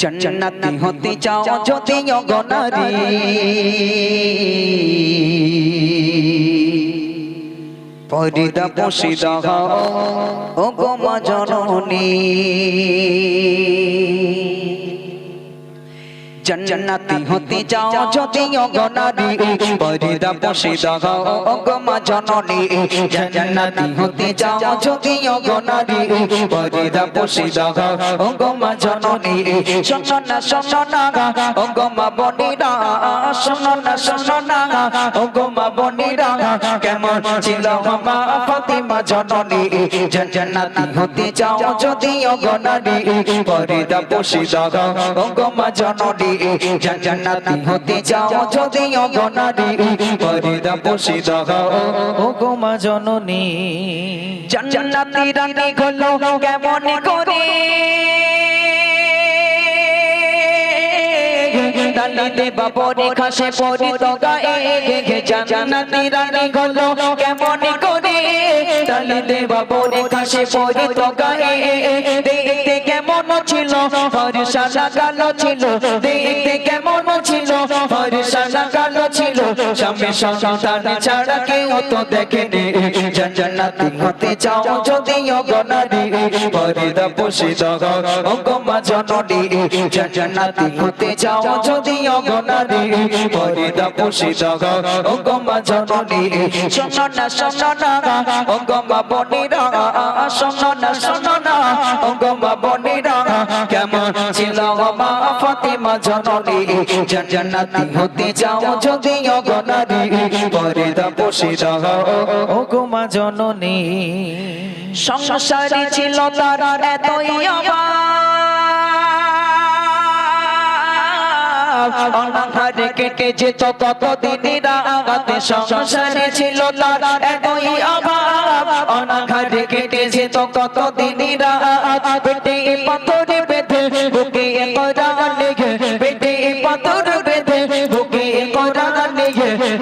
জান্নাতি হতে চাও যদি অগনারী পরিদা পশিদা ও গো মা জননী জান্নাতি হতে যাও যদি অগনারী পরিদা পশিদা ও গো মা জননী। জান্নাতি হতে যাও যদি অগনারী পরিদা পশিদা ও গো মা জননী। শোনো শোনো না মা বনিরা। শোনো শোনো না মা বনিরা। কেমন ছিল মা ফাতিমা জননী? জান্নাতি হতে যাও যদি অগনারী পরিদা পশিদা ও গো মা জননী। জান্নাতি হতে যাও যদি অগনারী পরিদা পশিদা ও গো মা জননী জান্নাতি রানী হলো কেমন করে? গায়ে জান্নাতি রানী কেমন করে? ডালিতে বাবরে খাসে পরিত গায়ে দেখতে কেমন ছিল? হরিশালা কালো ছিল, দেখতে কেমন ছিল? হরিশালা কালো ছিল, স্বামী সন্তান ছাড়া কেউ তো দেখেনি। জান্নাতি হতে চাও যদি অগনারী পরিদা পুষিত অগমা জননী। জান্নাতি হতে চাও যদি অগনারী পরিদা পুষিত অগমা জননী। শোনো না অগমা বনিরা শোনো না অগমা বনিরা। কেমন ছিল মা ফাতিমা জননী? জান্নাতি হতে চাও যদি অগনারী পরিদা পুষিত ও গো মা জননী, সংসারে ছিল তার এতই কেটে যেত কত সংসারে ছিল এতই অভাব। কেটে যেত কত বেঁধে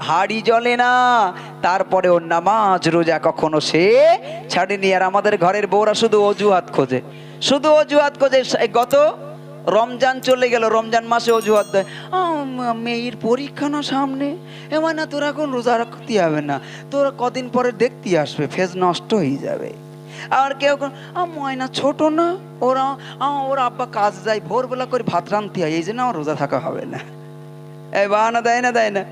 হাড়ি জ্বলে না। তারপরে ওর নামাজ রোজা কখনো সে ছাড়েনি। আর আমাদের ঘরের বউরা শুধু অজুহাত খোঁজে। শুধু অজুহাত খোঁজে। গত রমজান চলে গেল। রমজান মাসে অজুহাত দেয়। মেয়ের পরীক্ষা না সামনে? এবার না তোরা এখন রোজা রাখতে হবে না। তোরা কদিন পরে দেখতে আসবে। ফেজ নষ্ট হয়ে যাবে। আর কেউ ময়না ছোট না? ওরা ওর আব্বা কাজ যায়, ভোরবেলা করে ভাত রাঁধতে হয়। এই জন্য আমার রোজা থাকা হবে না। এই বাহানা দেয় না দেয় না।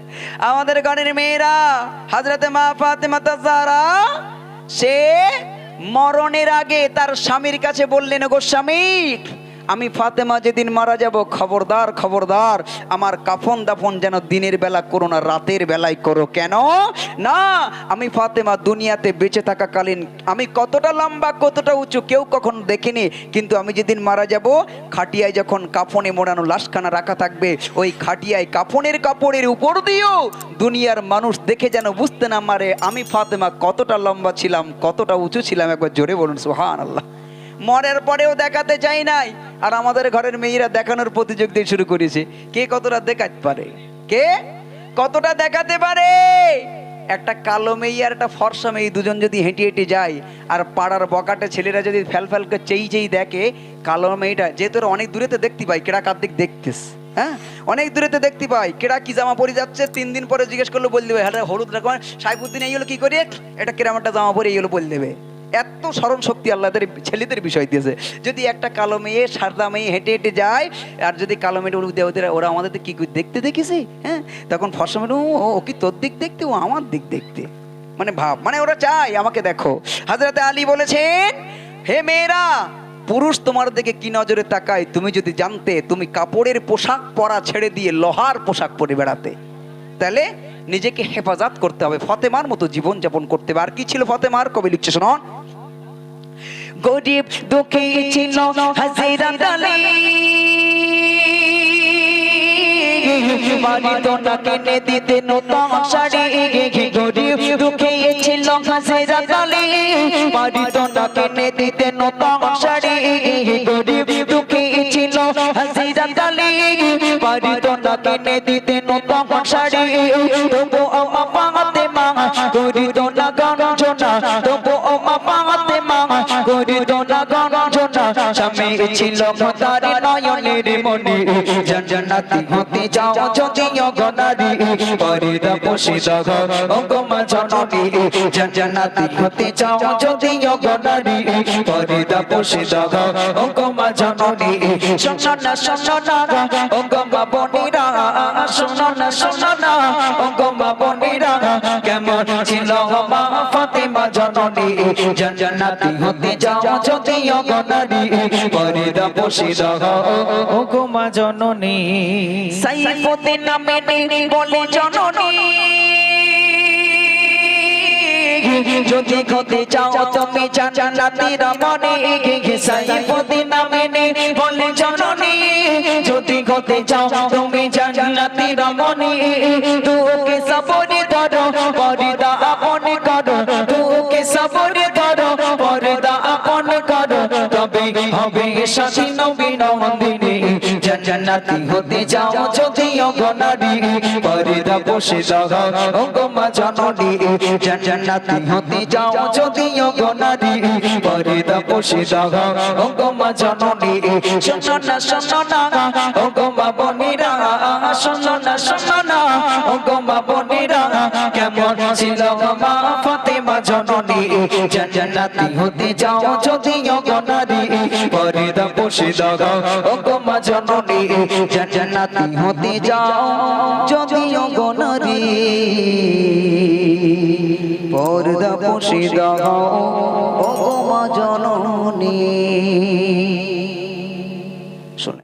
আমাদের গণের মেয়েরা হাজরাতে মা ফাতেমা তাজারা সে মরণের আগে তার স্বামীর কাছে বললেন, গো স্বামী আমি ফাতেমা যেদিন মারা যাব, খবরদার খবরদার, আমার কাফন দাফন যেন দিনের বেলা করো না, রাতের বেলায় করো। কেন? না, আমি ফাতেমা দুনিয়াতে বেঁচে থাকাকালীন আমি কতটা লম্বা, কতটা উঁচু কেউ কখন দেখিনি, কিন্তু আমি যেদিন মারা যাব, খাটিয়ায় যখন কাফনে মোড়ানো লাশখানা রাখা থাকবে, ওই খাটিয়ায় কাফনের কাপড়ের উপর দিয়েও দুনিয়ার মানুষ দেখে যেন বুঝতে না মারে আমি ফাতেমা কতটা লম্বা ছিলাম, কতটা উঁচু ছিলাম। একবার জোরে বলুন সুহান আল্লাহ মরার পরেও দেখাতে চাই নাই। আর আমাদের ঘরের মেয়েরা দেখানোর প্রতিযোগিতা শুরু করেছে। কে কতটা দেখাতে পারে? কে কতটা দেখাতে পারে? একটা কালো মেয়ে আর একটা ফর্সা মেয়ে দুজন যদি হেঁটে হেঁটে যায়, আর পাড়ার বকাটে ছেলেরা যদি ফ্যাল ফ্যালকে চেই চেই দেখে, কালো মেয়েটা যেহেতু অনেক দূরেতে দেখতে পাই, কেডা কার দিক দেখতেস হ্যাঁ? অনেক দূরেতে দেখতে পাই, কেডা কি জামা পরে যাচ্ছে, তিন দিন পরে জিজ্ঞেস করলে বল দেবে হ্যাঁ হলুদ রকম সাইফুদ্দিন এই হলো কি করে? এটা কিরাম একটা জামা পরে এই হলো বল দেবে এত স্মরণ শক্তি আল্লাহদের ছেলেদের বিষয় দিয়েছে। যদি একটা কালো মেয়ে সারদা মেয়ে হেঁটে হেঁটে যায়, আর যদি কালো মেয়েটা ওদের ওদের, ওরা আমাদের কি দেখতে দেখেছি? হ্যাঁ? তখন ফর্সা মেয়ে ও কি তোর দিক দেখতে? ও আমার দিক দেখতে। মানে ভাব মানে ওরা চায়, আমাকে দেখো। হাজরাতে আলী বলেছেন, হে মেয়েরা, পুরুষ তোমার দিকে কি নজরে তাকায়? তুমি যদি জানতে, তুমি কাপড়ের পোশাক পরা ছেড়ে দিয়ে লোহার পোশাক পরে বেড়াতে, তাহলে নিজেকে হেফাজত করতে হবে। ফতেমার মতো জীবন যাপন করতে হবে। আর কি ছিল ফতেমার? কবি লিখছে শোনন গরিব দুঃখী ছিল হাজিরা বাড়ি তো না কিনে দিতে নতুন শাড়ি। গরিব দুঃখে ছিল হাসিরা তালি বাড়ি তো না কিনে দিতে শাড়ি। গরিব দুঃখে ছিল হাসিরা তালি বাড়ি তো না কিনে দিতে শাড়ি। না গঞ্জনা স্বামী ছিল তার নয়নের মনে জান্নাতি হতে যাও যদি অগনারি পরিদা পোষিদা অগমা জননী। জান্নাতি হতে যাও যদি অগনারি পরিদা পোষিদা অগমা জননী। শোনো শোনো অগমা বনিরা শোনো শোনো অগমা বনিরা। ছিল মা ফাতেমা জননী। জান্নাতি হতে যাও যদি অগনারি পরিদা পোষিদা ওগো মা জননী। সাইফুদ্দিন নামে বলে জননী। হতে চাও তুমি যদি হতে চাও তুমি জান্নাতি রমণী। তুকে সবরে ধরো পরিদা সাথী নবী নন্দিনী জান্নাতি হতে যাও যদি অগনারী পরিদা বসে দাও অগমা জননী। জান্নাতি হতে যাও যদি অগনারী পরিদা বসে দাও অগমা জননী। শোনো না শোনো না অগমা বনিরা, শোনো না শোনো না অগমা বনিরা, কেমন ছিল মা ফাতেমা জননী। জান্নাতি হতে যাও যদি অগনারী পরিদা বসে দাও অগমা জননী জান্নাতি হতে যাও যদি অগনারী পর্দা বসে দাও অগমা জননী।